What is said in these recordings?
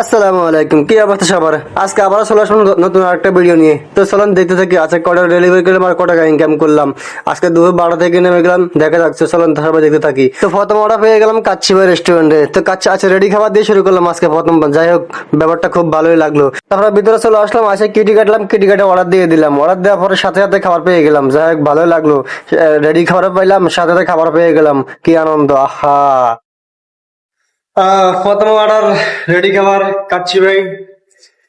আসসালামু আলাইকুম। কি অবস্থা সবার? আজকে আবার চলে আসলাম নতুন আরেকটা ভিডিও নিয়ে। তো চলুন দেখতে থাকি আজকে কটা ডেলিভারি করলাম আর কটা ইনকাম করলাম। আজকে দুপুর বারো থেকে নেমে গেলাম দেখা যাচ্ছে চলুন সবাই দেখতে থাকি। তো প্রথম অর্ডার পেয়ে গেলাম কাচ্চি ভাই রেস্টুরেন্টে তো কাচ্ছি আচ্ছা রেডি খাবার দিয়ে শুরু করলাম আজকে প্রথম। যাই হোক ব্যাপারটা খুব ভালোই লাগল। তারপরে ভিতরে চলে আসলাম আসে কিটি কাটলাম কিটি কাটে অর্ডার দিয়ে দিলাম। অর্ডার দেওয়ার পরে সাথে সাথে খাবার পেয়ে গেলাম। যাই হোক ভালোই লাগল। রেডি খাবার পাইলাম সাথে সাথে খাবার পেয়ে গেলাম। কি আনন্দ আহ, প্রথম অর্ডার রেডি খাবার কাচ্ছি ভাই।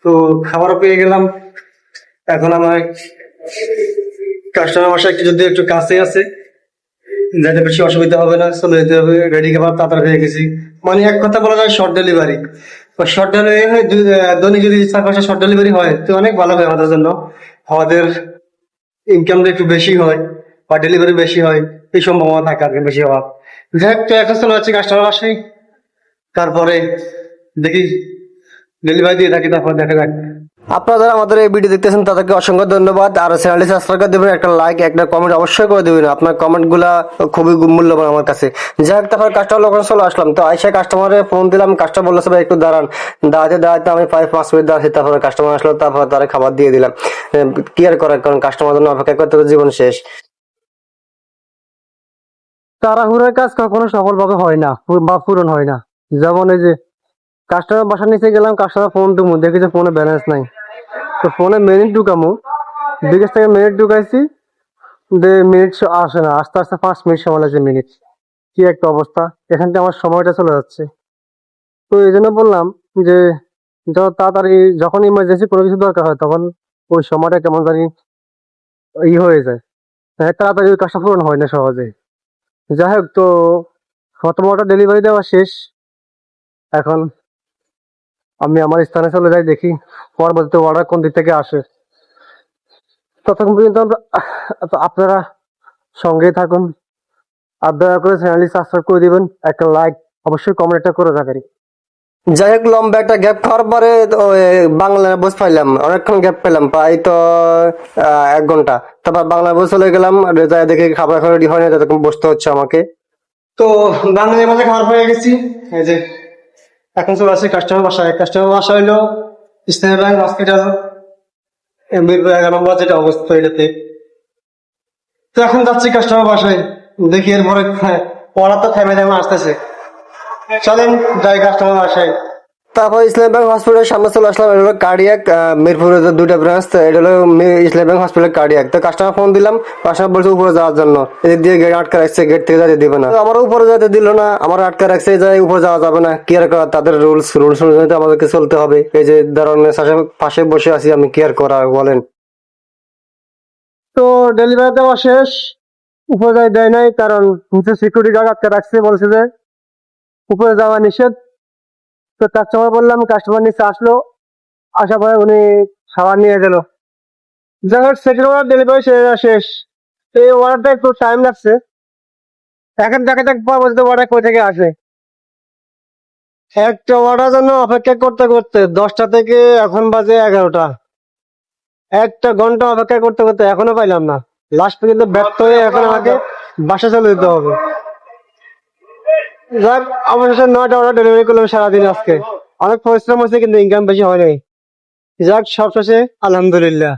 তো খাবারও পেয়ে গেলাম। এখন আমার কাস্টমার বাসা একটু যদি একটু কাছে আছে যাতে বেশি অসুবিধা হবে না। চলে যেতে হবে রেডি খাবার তাড়াতাড়ি পেয়ে গেছি। মানে এক কথা বলা যায় শর্ট ডেলিভারি শর্ট ডেলিভারি হয় যদি চার, পাঁচটা শর্ট ডেলিভারি হয়, তো অনেক ভালো হয় আমাদের জন্য। আমাদের ইনকামটা একটু বেশি হয়, বা ডেলিভারি বেশি হয়, এই সম্ভাবনা থাকে আর বেশি হওয়ার। যাই হোক, তো এখন চলে যাচ্ছি কাস্টমার বাসায়। তারপরে দেখি ডেলিভারি দিয়ে থাকি তারপর দেখা যাক। আপনারা যারা আমাদের এই ভিডিও দেখতেছেন তাদেরকে অসংখ্য ধন্যবাদ। আর চ্যানেলটি সাবস্ক্রাইব করে দেবেন একটা লাইক একটা কমেন্ট অবশ্যই করে দেবেন। আপনার কমেন্টগুলা খুবই মূল্যবান আমার কাছে। যাই হোক তারপর কাস্টমার লোকের চলে আসলাম। তো আইসা কাস্টমারে ফোন দিলাম। কাস্টমার বলল সবাই একটু দাঁড়ান। দাঁড়াতে দাঁড়াতে আমি প্রায় পাঁচ মিনিট দাঁড়াচ্ছি। তারপরে কাস্টমার আসলো তারপর তারা খাবার দিয়ে দিলাম। কি আর করার কারণ কাস্টমার জন্য অপেক্ষা করতে করতে জীবন শেষ। তাড়াহুড়োর কাজ কখনো সফলভাবে হয় না বা পূরণ হয় না। যেমন এই যে কাস্টমার বাসার নিচে গেলাম কাস্টমার ফোন টুমু দেখি যে ফোনে ব্যালেন্স নাই। তো ফোনে মিনিট ঢুকামু বিকাশ থেকে মিনিট ঢুকাইছি যে মিনিট আসে না আস্তে আস্তে পাঁচ মিনিট সময় লাগছে মিনিট কি একটা অবস্থা এখান থেকে আমার সময়টা চলে যাচ্ছে। তো এই জন্য বললাম যে যত তাড়াতাড়ি যখন ইমার্জেন্সি কোনো কিছু দরকার হয় তখন ওই সময়টা কেমন জানি ই হয়ে যায়। হ্যাঁ, তাড়াতাড়ি ওই কাজটা পূরণ হয় না সহজে যাই হোক তো প্রথম অর্ডার ডেলিভারি দেওয়া শেষ। এখন আমি আমার স্থানে চলে যাই দেখি পরবর্তী অর্ডার কোন দিক থেকে আসে। ততক্ষণ পর্যন্ত আমরা আপনারা সঙ্গেই থাকুন। আর দয়া করে চ্যানেলটি সাবস্ক্রাইব করে দিবেন একটা লাইক অবশ্যই কমেন্ট একটা করে রাখেন যাই হোক লম্বা একটা গ্যাপ খাওয়ার পরে বাংলা বস পাইলাম অনেকক্ষণ গ্যাপ পেলাম প্রায় তো এক ঘণ্টা। তারপর বাংলা বস চলে গেলাম যাই দেখে খাবার এখন রেডি হয় না ততক্ষণ বসতে হচ্ছে আমাকে। তো বাংলা মাঝে খাবার হয়ে গেছি এই যে এখন চলে আসি কাস্টমার বাসায়। কাস্টমার বাসা হইল স্টেট ব্যাংক হসপিটাল মিরপুর এগারো নম্বর যেটা অবস্থা এটাতে। তো এখন যাচ্ছি কাস্টমার বাসায়। দেখি এরপরে পড়া তো থেমে থেমে আসতেছে। চলেন যাই কাস্টমার বাসায়। তারপর ইসলাম ব্যাংক হসপিটালের সামনে চলে আসলাম, এটা হলো কার্ডিয়াক মিরপুরে দুটা ব্রাঞ্চ এটা হলো ইসলাম ব্যাংক হসপিটাল কার্ডিয়াক তো কাস্টমার ফোন দিলাম কাস্টমার বলছে উপরে যাওয়ার জন্য। এদিক দিয়ে গেট আটকা রাখছে গেট থেকে যেতে দিবে না। আমার উপরে যেতে দিল না, আমার আটকা রাখছে যাই উপরে যাওয়া যাবে না। কেয়ার করা, তাদের রুলস রুলস অনুযায়ী আমাদেরকে চলতে হবে। এই যে ধরনের পাশে বসে আছি, আমি কেয়ার করা, বলেন। তো ডেলিভারি দেওয়া শেষ, উপরে যাই দেয় নাই, কারণ নিচে সিকিউরিটি গার্ড আটকে রাখছে, বলছে যে উপরে যাওয়া নিষেধ। তো কাস্টমার বললাম কাস্টমার নিচে আসলো, আসার পরে উনি সাবান নিয়ে গেল। যাই হোক সেকেন্ড অর্ডার ডেলিভারি শেষ এই অর্ডারটা একটু টাইম লাগছে। এখন দেখা যাক পরবর্তী অর্ডার কই থেকে আসে। একটা অর্ডার জন্য অপেক্ষা করতে করতে দশটা থেকে এখন বাজে এগারোটা। একটা ঘণ্টা অপেক্ষা করতে করতে এখনও পাইলাম না। লাস্ট পর্যন্ত ব্যর্থ হয়ে এখন আমাকে বাসা চলে যেতে হবে। যাক অবশেষে নয়টা অর্ডার ডেলিভারি করলাম সারাদিন আজকে। অনেক পরিশ্রম হয়েছে, কিন্তু ইনকাম বেশি হয় নাই। যাক সব শেষে আলহামদুলিল্লাহ।